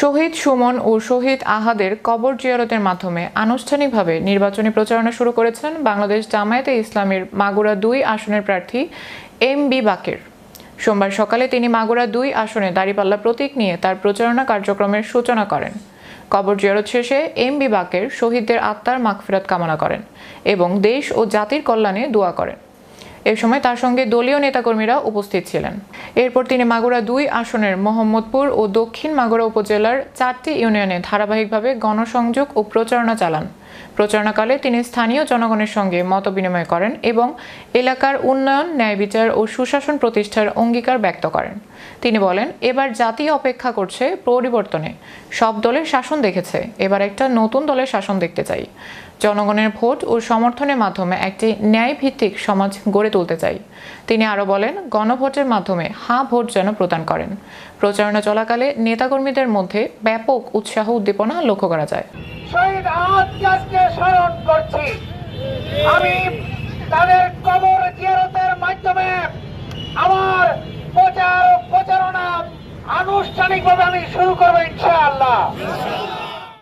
শহীদ সুমন ও শহীদ আহাদের কবর জিয়ারতের মাধ্যমে আনুষ্ঠানিকভাবে নির্বাচনী প্রচারণা শুরু করেছেন বাংলাদেশ জামায়াতে ইসলামের মাগুরা দুই আসনের প্রার্থী এম বি বাকের। সোমবার সকালে তিনি মাগুরা দুই আসনে দাঁড়িপাল্লা প্রতীক নিয়ে তার প্রচারণা কার্যক্রমের সূচনা করেন। কবর জিয়ারত শেষে এম বি বাকের শহীদদের আত্মার মাগফিরাত কামনা করেন এবং দেশ ও জাতির কল্যাণে দোয়া করেন। এ সময় তার সঙ্গে দলীয় নেতাকর্মীরা উপস্থিত ছিলেন। এরপর তিনি মাগুরা দুই আসনের মোহাম্মদপুর ও দক্ষিণ মাগুরা উপজেলার চারটি ইউনিয়নে ধারাবাহিকভাবে গণসংযোগ ও প্রচারণা চালান। প্রচারণাকালে তিনি স্থানীয় জনগণের সঙ্গে মত বিনিময় করেন এবং এলাকার উন্নয়ন, ন্যায় বিচার ও সুশাসন প্রতিষ্ঠার অঙ্গীকার ব্যক্ত করেন। তিনি বলেন, এবার জাতি অপেক্ষা করছে পরিবর্তনে। সব দলের শাসন দেখেছে। এবার একটা নতুন দলের শাসন দেখতে চাই। জনগণের ভোট ও সমর্থনের মাধ্যমে একটি ন্যায় ভিত্তিক সমাজ গড়ে তুলতে চাই। তিনি আরও বলেন, গণভোটের মাধ্যমে হা ভোট যেন প্রদান করেন। প্রচারণা চলাকালে নেতাকর্মীদের মধ্যে ব্যাপক উৎসাহ উদ্দীপনা লক্ষ্য করা যায়। শহীদ আজকে স্মরণ করছি। আমি তাদের কবর জিয়ারতের মাধ্যমে আমার প্রচার প্রচারণা আনুষ্ঠানিকভাবে আমি শুরু করব ইনশাআল্লাহ।